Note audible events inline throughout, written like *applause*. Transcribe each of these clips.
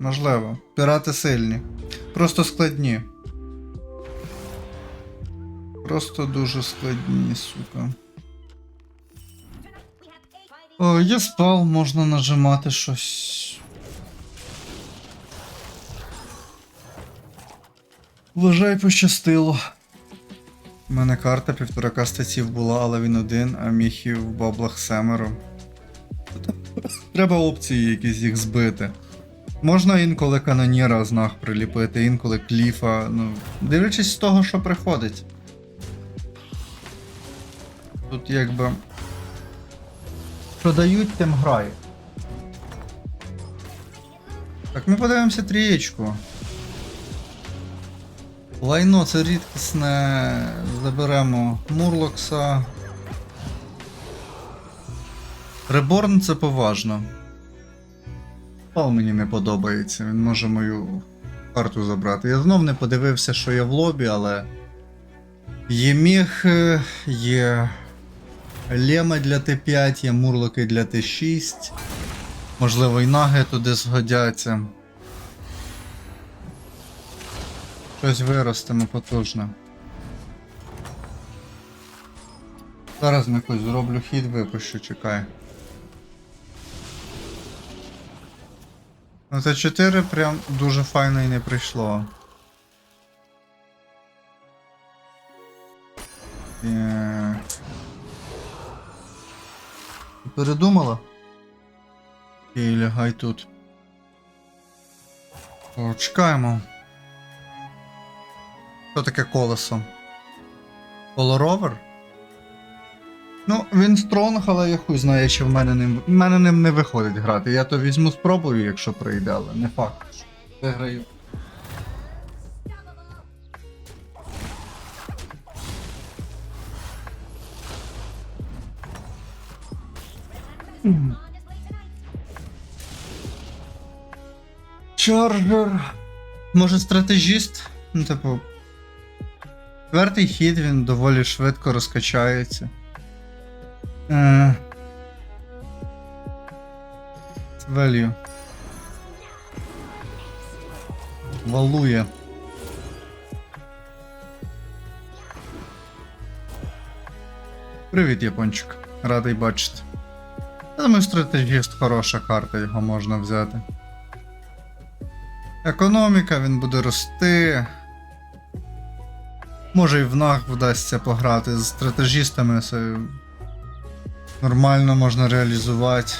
можливо. Пірати сильні. Просто складні. Просто дуже складні, сука. О, є спал, можна нажимати щось. Вважай, пощастило. У мене карта півторака статів була, але він один, а міхів в баблах семеро. *laughs* Треба опції якісь їх збити. Можна інколи каноніра з приліпити, інколи кліфа, ну, дивлячись з того, що приходить. Тут якби. Що дають, тим грає. Так, ми подивимося трієчку. Лайно це рідкісне. Заберемо Мурлокса. Реборн це поважно. Пал мені не подобається, він може мою карту забрати. Я знов не подивився, що є в лобі, але. Є міг, е, є Лема для Т5, є мурлоки для Т6. Можливо, і наги туди згодяться. Щось виростемо потужно. Зараз якось зроблю хід, випущу, чекай. Ну це 4 прям дуже файно і не прийшло. Ти Передумала? І лягай тут. Чекаємо. Що таке колесо? Колоровер? Ну, він стронг, але я хуй знає, чи в мене ним. В мене ним не виходить грати. Я то візьму спробую, якщо прийде, але не факт. Виграю. Чарджер. Може стратегіст? Ну, типу. Четвертий хід він доволі швидко розкачається. Е... Value. Привіт, япончик. Радий бачити. Я думаю, стратегіст хороша карта, його можна взяти. Економіка, він буде рости. Може і в нах вдасться пограти з стратегістами. Це нормально можна реалізувати.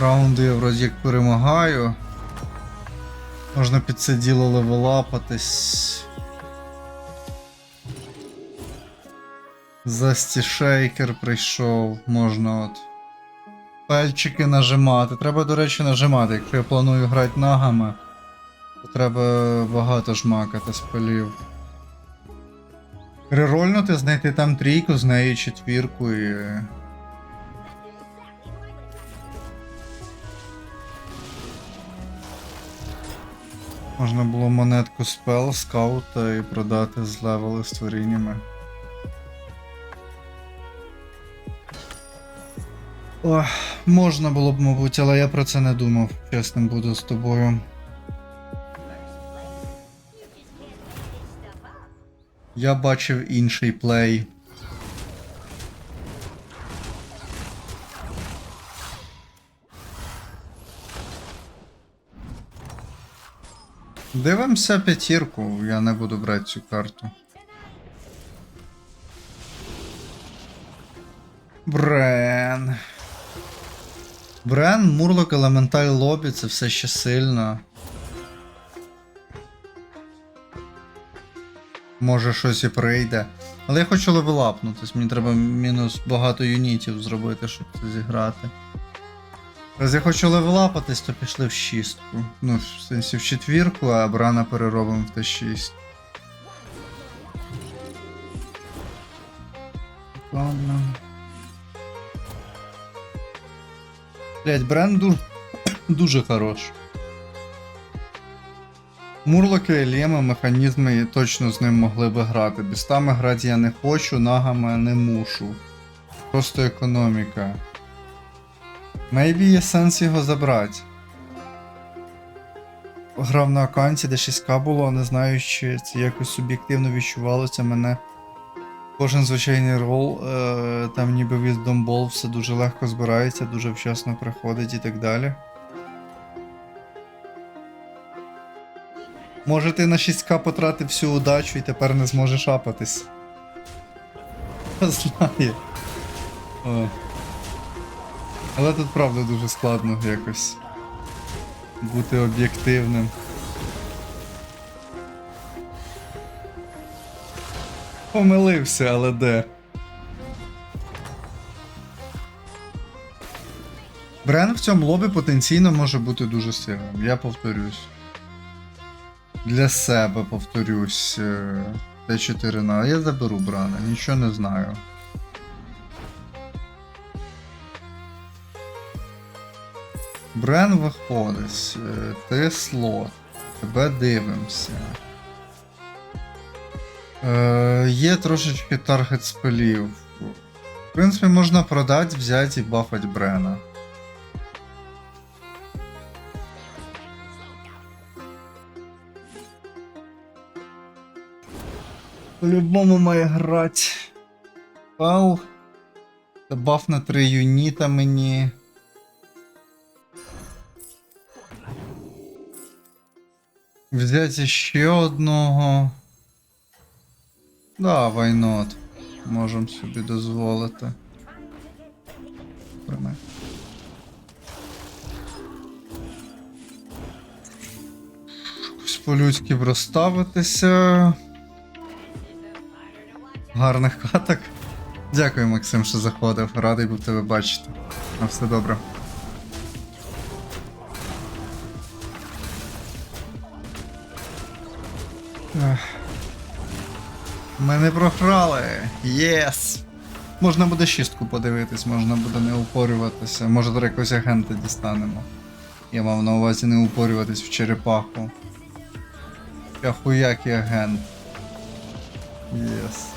Раунди я вроді як перемагаю. Можна під це діло левелапатись. Засті шейкер прийшов, можна от. Пальчики нажимати. Треба, до речі, нажимати. Якщо я планую грати нагами, то треба багато жмакати спалів. Рерольнути, знайти там трійку, з неї четвірку і. Можна було монетку спел, скаута і продати з левели з творіннями. Ох, можна було б, мабуть, але я про це не думав, чесним буду з тобою. Я бачив інший плей. Дивимося п'ятірку, я не буду брати цю карту. Брен. Брен, Мурлок, Елементаль Лобі, це все ще сильно. Може щось і прийде. Але я хочу левелапнутись, мені треба мінус багато юнітів зробити, щоб це зіграти. Раз я хочу левелапатись, то пішли в шістку. Ну, в сенсі в четвірку, а Брана переробимо в Т6. Ладно. Блять, бренд дуже, *coughs* дуже хорош. Мурлоки, Елема, механізми точно з ним могли би грати. Бістами грати я не хочу, нагами не мушу. Просто економіка. Мейбі є сенс його забрати. Грав на аккаунті, де 6к було, не знаю, чи це якось суб'єктивно відчувалося мене. Кожен звичайний рол, е, там ніби Wisdom Ball, все дуже легко збирається, дуже вчасно приходить і так далі. Може ти на 6к потратив всю удачу і тепер не зможеш апатись. Хто знає. О. Але тут правда дуже складно якось бути об'єктивним. Помилився, але де. Брен в цьому лобі потенційно може бути дуже сильним, я повторюсь. Для себе повторюсь. е, Т4 на. Я заберу Брана, нічого не знаю. Брен виходить, е, ти слот. Тебе дивимося. Е, є трошечки таргет спелів. В принципі, можна продати, взяти і бафать Брена. По-любому має грати. Пал. Це баф на 3 юніта мені. Взяти ще одного. Да, not. Можемо собі дозволити. Приймай. Якось по-людськи розставитися. Гарних каток. Дякую, Максим, що заходив. Радий був тебе бачити. На все добре. Ми не програли. Єс! Можна буде шістку подивитись, можна буде не упорюватися. Може, до якогось агента дістанемо. Я мав на увазі не упорюватись в черепаху. Я хуякий агент. Єс.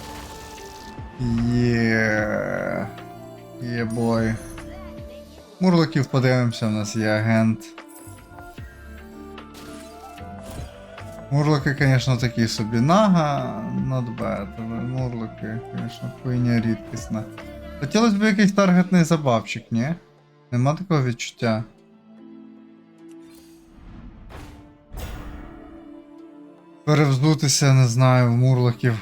Є. Є бой. Мурликів подивимося, в нас є агент. Мурлики, звісно, такі собі. Нага, not bad, але мурлики, звісно, хуйня рідкісна. Хотілося б якийсь таргетний забавчик, ні? Нема такого відчуття. Перевздутися, не знаю, в мурликів.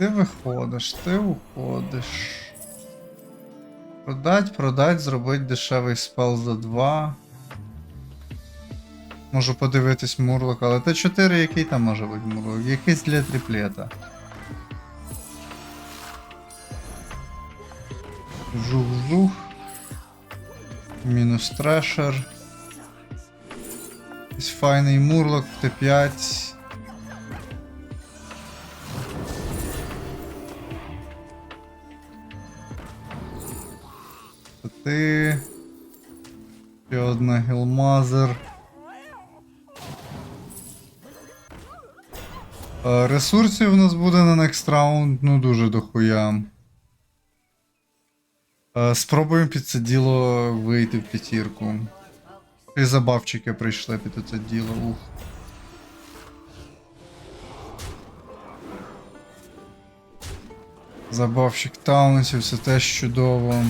Ти виходиш, ти уходиш. Продать, продать, зробити дешевий спел за 2. Можу подивитись мурлок, але Т4 який там може бути мурлок? Якийсь для тріплета. Жух-жух. Мінус трешер. Якийсь файний мурлок, Т5. Ти. Ще одна гілмазер. Ресурсів у нас буде на next round, ну дуже дохуя. Е, Спробуємо під це діло вийти в п'ятірку. І забавчики прийшли під це діло, ух. Забавчик таунсів, все теж чудово.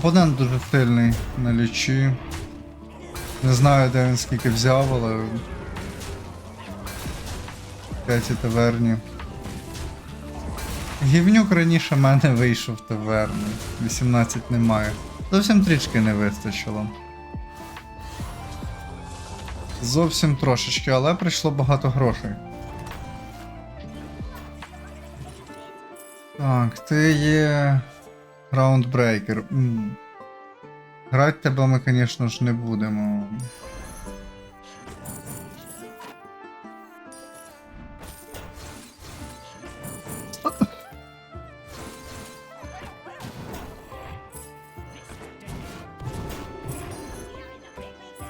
Опонент дуже сильний на лічі. Не знаю, де він скільки взяв, але. в П'ятій таверні. Гівнюк раніше мене вийшов в таверну. 18 немає. Зовсім трішки не вистачило. Зовсім трошечки, але прийшло багато грошей. Так, ти є. Граундбрейкер. М. Грати тебе ми, звісно ж, не будемо.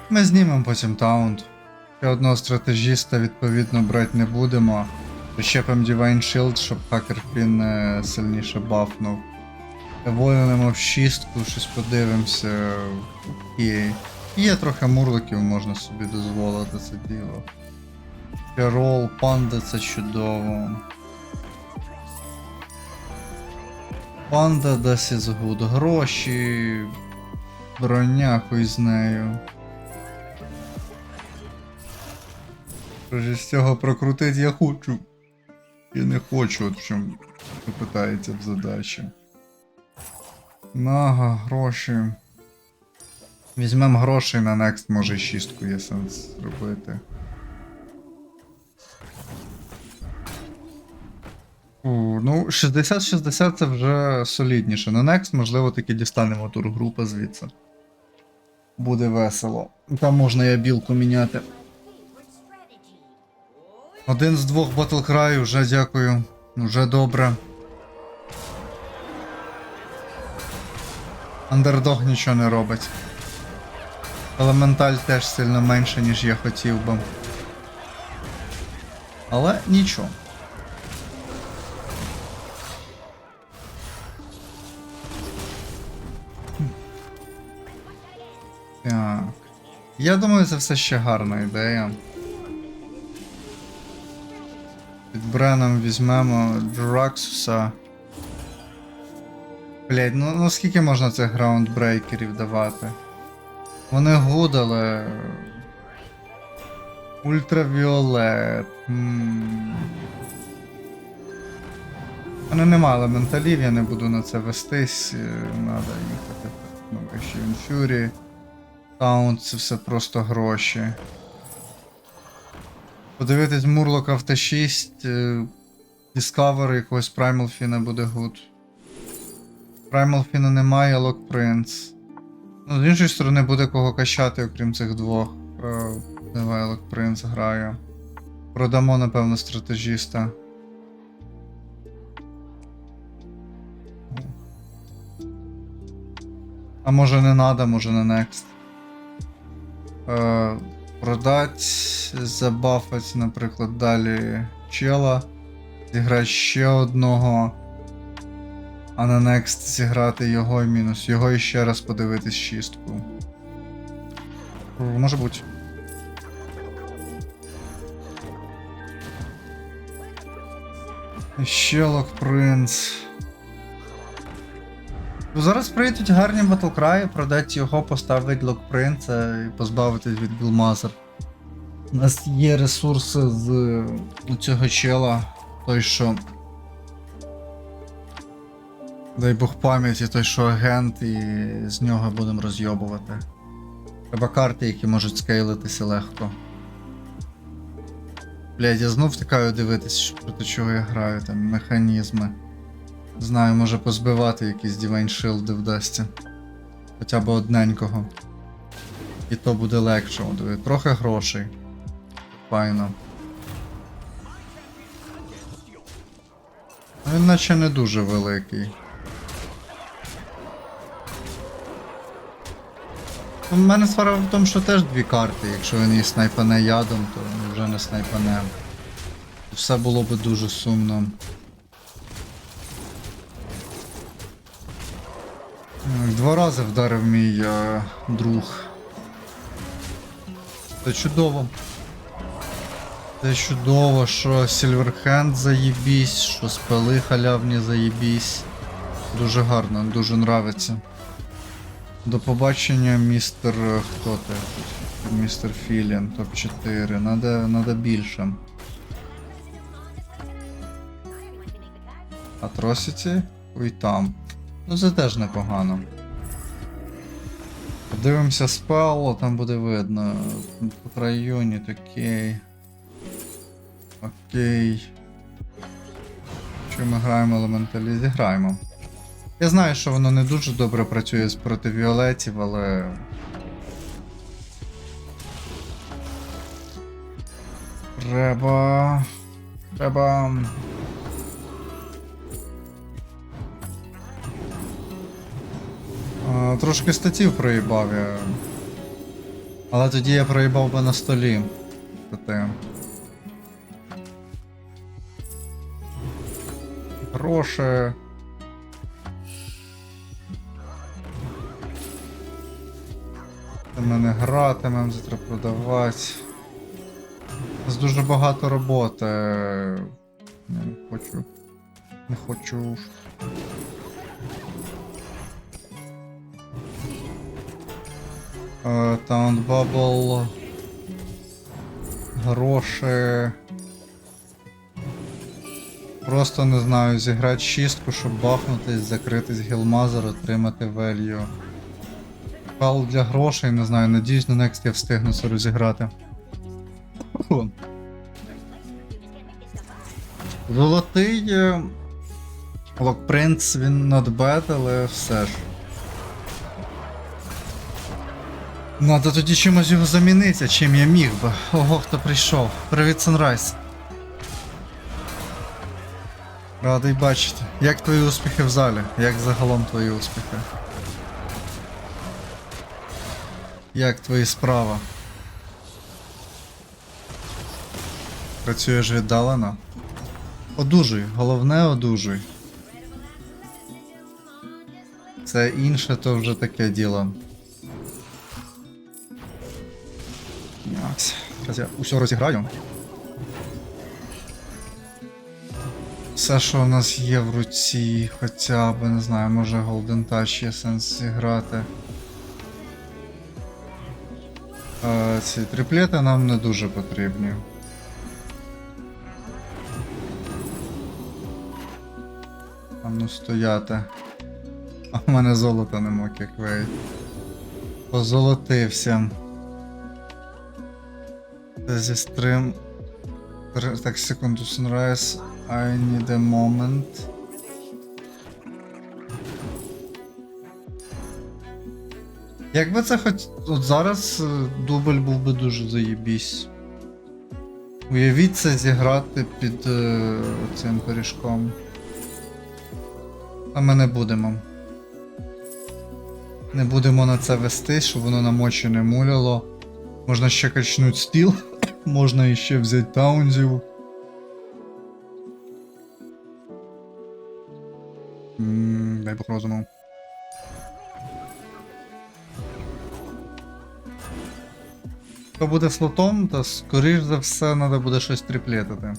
Ми знімемо потім таунт. Ще одного стратегіста, відповідно, брати не будемо. Прищепимо Divine Shield, щоб хакер Квін е, сильніше бафнув. Волинемо в шістку, щось подивимося. Окей. Є трохи мурликів, можна собі дозволити це діло. Керол, панда це чудово. Панда дасть із гуд. Гроші. Броня хуй з нею. Що з цього прокрутить я хочу. Я не хочу, от в чому питається в задачі. Нага, гроші. Візьмемо грошей на next, може шістку є сенс зробити. У, ну, 60-60 це вже солідніше. На next, можливо, таки дістанемо тургрупа звідси. Буде весело. Там можна і білку міняти. Один з двох батлкраю, вже дякую. Вже добре. Андердог нічого не робить. Елементаль теж сильно менше, ніж я хотів би. Але нічого. Так. Я думаю, це все ще гарна ідея. Під Бреном візьмемо Драксуса. Блять, ну, ну скільки можна цих граундбрейкерів давати? Вони гуд, але. Ультравіолет. м. У мене нема елементалів, я не буду на це вестись. е, Надо їхати ну, ще Інфюрі. Таунт це все просто гроші. Подивитись Мурлока в Т6. е, Discover якогось Primal Фіна буде гуд. Primal Фіна немає, Lock Prince. Ну, з іншої сторони, буде кого качати, окрім цих двох. Е, Давай Lock Prince граю. Продамо, напевно, стратегіста. А може не надо, може на next. Е, продать, забафать, наприклад, далі чела. Зіграти ще одного. А на next зіграти його і мінус. Його і ще раз подивитись шістку. Е, Може бути. Ще Лок Принц. Ну, Зараз прийдуть гарні батлкраї, продать його, поставить Лок Принца і позбавитись від Білмазер. У нас є ресурси з е, цього чела, той що. Дай Бог пам'яті, той що агент, і з нього будемо розйобувати. Треба карти, які можуть скейлитися легко. Блядь, я знов втикаю дивитись, проти чого я граю, там механізми. Знаю, може позбивати якісь Divine Shield вдасться. Хоча б одненького. І то буде легше, диви, трохи грошей. Файно. Ну, Він наче не дуже великий. У мене справа в тому, що теж дві карти. Якщо він її снайпане ядом, то вже не снайпане. Все було би дуже сумно. Два рази вдарив мій е, друг. Це чудово. Це чудово, що Сільверхенд заєбісь, що спели халявні заєбісь. Дуже гарно, дуже нравиться. До побачення, містер. Хто ти? Містер Філін, топ-4. Надо, надо більше. Атросіті? Ой там. Ну це теж непогано. Подивимося спел, там буде видно. Тут районі, окей. Окей. Що ми граємо елементалі? Зіграємо. Я знаю, що воно не дуже добре працює з проти Віолетів, але. Треба. Треба. А, трошки статів проїбав я. Але тоді я проїбав би на столі. тратити. Гроші. Ми не гратимемо, завтра продавати. У нас дуже багато роботи. Я не хочу. Не хочу. Е, Таун Бабл. Гроші. Просто не знаю, зіграти шістку, щоб бахнутись, закритись гілмазер, отримати велью. Кал для грошей, не знаю, надіюсь, на Next я встигну це розіграти. Золотий е, Локпринц, він not але все ж. Надо тоді чимось його замінити, чим я міг би. Ого, хто прийшов. Привіт, Sunrise. Радий бачити. Як твої успіхи в залі? Як загалом твої успіхи? Як твої справи? Працюєш віддалено? Одужуй, головне одужуй. Це інше, то вже таке діло. Зараз я усе розіграю. Все, що в нас є в руці, хоча б, не знаю, може Golden Touch є сенс зіграти. Е, ці триплети нам не дуже потрібні. А ну стояти. А в мене золота нема, кеквей. Позолотився. Це зі стрим. Так, секунду, Sunrise. I need a moment. Якби це хоч от зараз е, дубль був би дуже заєбісь. Уявіть це зіграти під е, цим пиріжком. А ми не будемо. Не будемо на це вести, щоб воно нам очі не муляло. Можна ще качнуть стіл, *laughs* можна іще взяти таунзів. Дай Бог розуму. Хто буде слотом, то скоріш за все треба буде щось триплетити.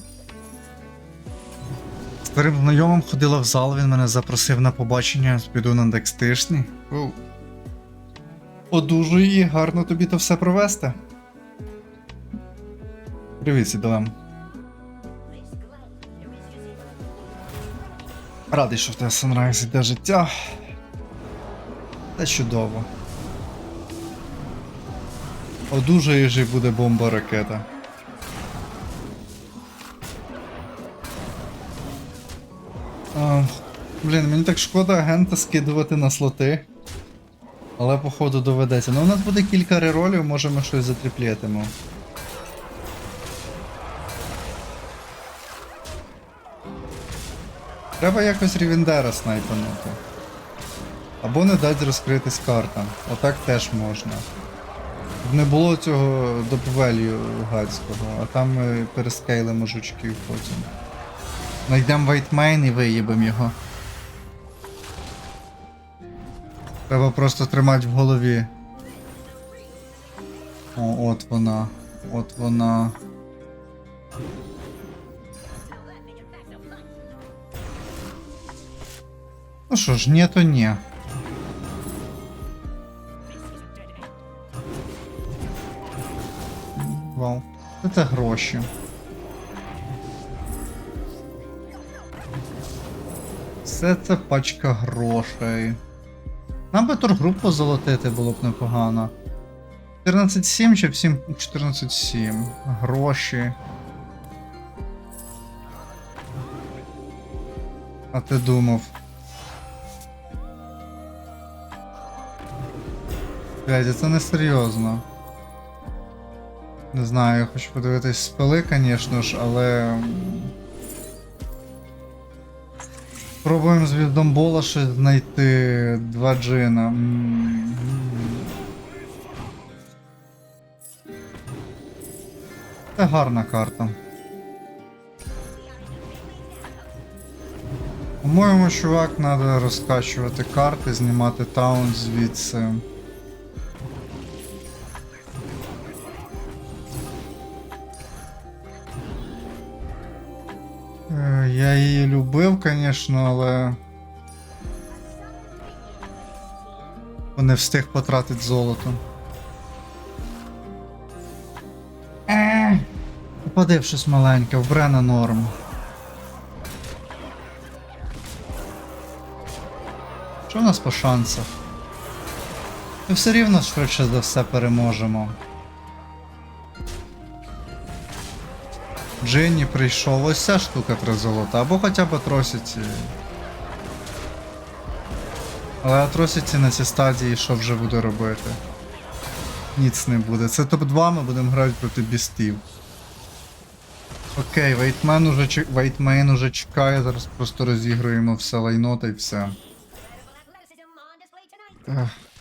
Старим знайомим ходила в зал, він мене запросив на побачення, піду на декстишні. Одужуй і гарно тобі то все провести. Привіт, Сідалем. Радий, що в тебе Sunrise іде життя. Та чудово. Одужаєш і буде бомба ракета. Блін, мені так шкода агента скидувати на слоти. Але походу доведеться. Ну у нас буде кілька реролів, може ми щось затріплєтимо. Треба якось Рівендера снайпанути. Або не дати розкритись картам. Отак теж можна. Не було цього доповелью гадського, а там ми перескейлимо жучків потім. Найдемо Вайтмейн і виїбемо його. Треба просто тримати в голові. О, от вона. От вона. Ну що ж, ні, то ні. Вау. Це гроші. Все це пачка грошей. Нам би торгрупу золотити було б непогано. 14.7 чи всім 14.7. Гроші. А ти думав. Блядь, це не серйозно. Не знаю, я хочу подивитись спили, звісно ж, але. Пробуємо з відомбола щось знайти два джина. Це гарна карта. По-моєму, чувак, треба розкачувати карти, знімати таунт звідси. Любив, звісно, але. Не встиг потратити золото. Е. Упади в щось маленьке, в Брена норм. Що у нас по шансах? Ми все рівно швидше за все переможемо. Джинні прийшов, ось ця штука три золота, або хоча б Атросіті. Але Атросіті на цій стадії що вже буде робити? Ніц не буде. Це топ-2 ми будемо грати проти бістів. Окей, Вейтмен уже, Вейтмейн уже чекає, зараз просто розігруємо все лайно та й все. athleticism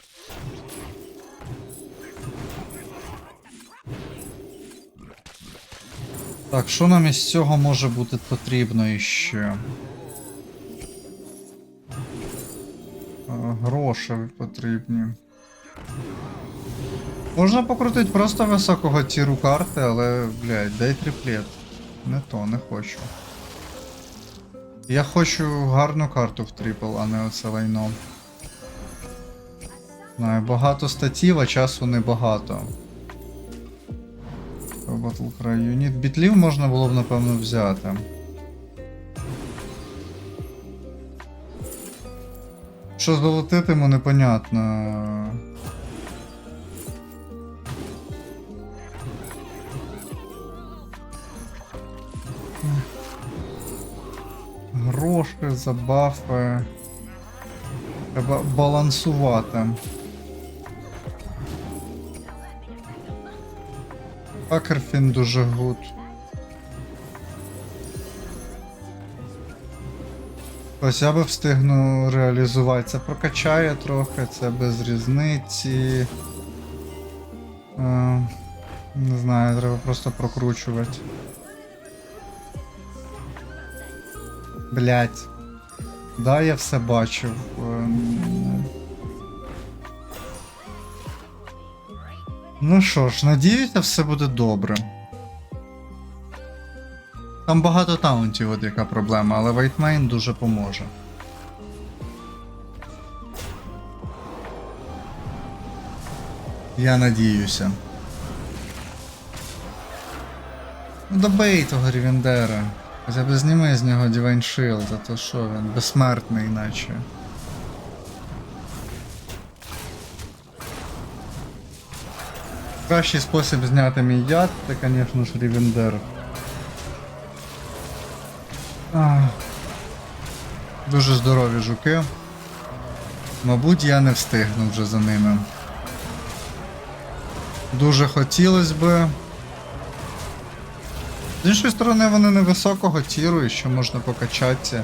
Так, що нам із цього може бути потрібно іще? Е, Гроші потрібні. Можна покрутити просто високого тіру карти, але, блядь, дай триплет. Не то, не хочу. Я хочу гарну карту в трипл, а не оце лайно. Знаю, багато статів, а часу небагато. Battle Cry Юніт. Бітлів можна було б, напевно, взяти. Що золотитиму, непонятно. Гроші, забафи. Треба балансувати. Пакерфін дуже гуд. Ось я би встигну реалізувати. Це прокачає трохи, це без різниці. Е, не знаю, треба просто прокручувати. Блять. Да, я все бачив. Ем, Ну що ж, надіюся, все буде добре. Там багато таунтів, от яка проблема, але Вайтмейн дуже поможе. Я надіюся. Ну добий того Рівендера. Хоча б зніми з нього Divine Shield, а то що він безсмертний наче. Кращий спосіб зняти мій яд, це, звісно ж, Рівендер. Дуже здорові жуки. Мабуть, я не встигну вже за ними. Дуже хотілося би. З іншої сторони, вони невисокого тіру і ще можна покачатися.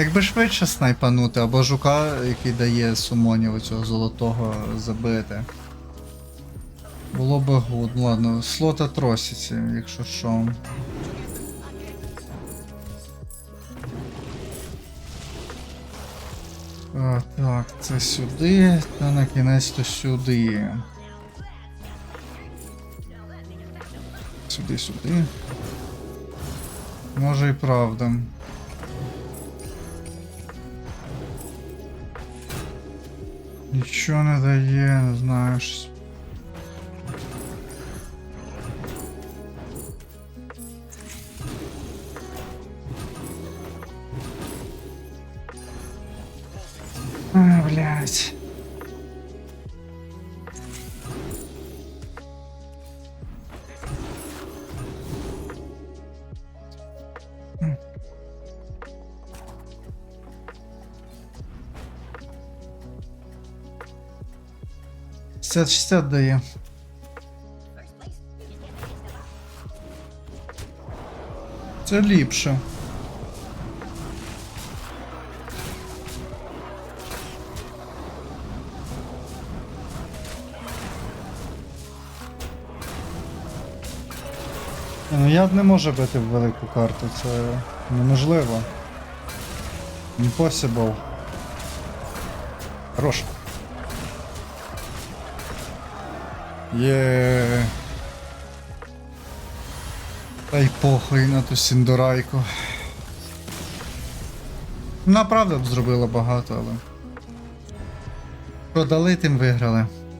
Якби швидше снайпанути, або жука, який дає сумонів оцього золотого забити. Було би гуд. Ладно, слота тросіці, якщо що. А, так, це сюди, та на кінець то сюди. Сюди, сюди. Може і правда. Нічого не дає, не знаю. щось. 60-60 дає. Це ліпше. Ну я не можу бити в велику карту, це неможливо. Impossible. Хорош. Є. Та й похуй на ту сіндорайку. Вона правда б зробила багато, але. Продали, тим виграли.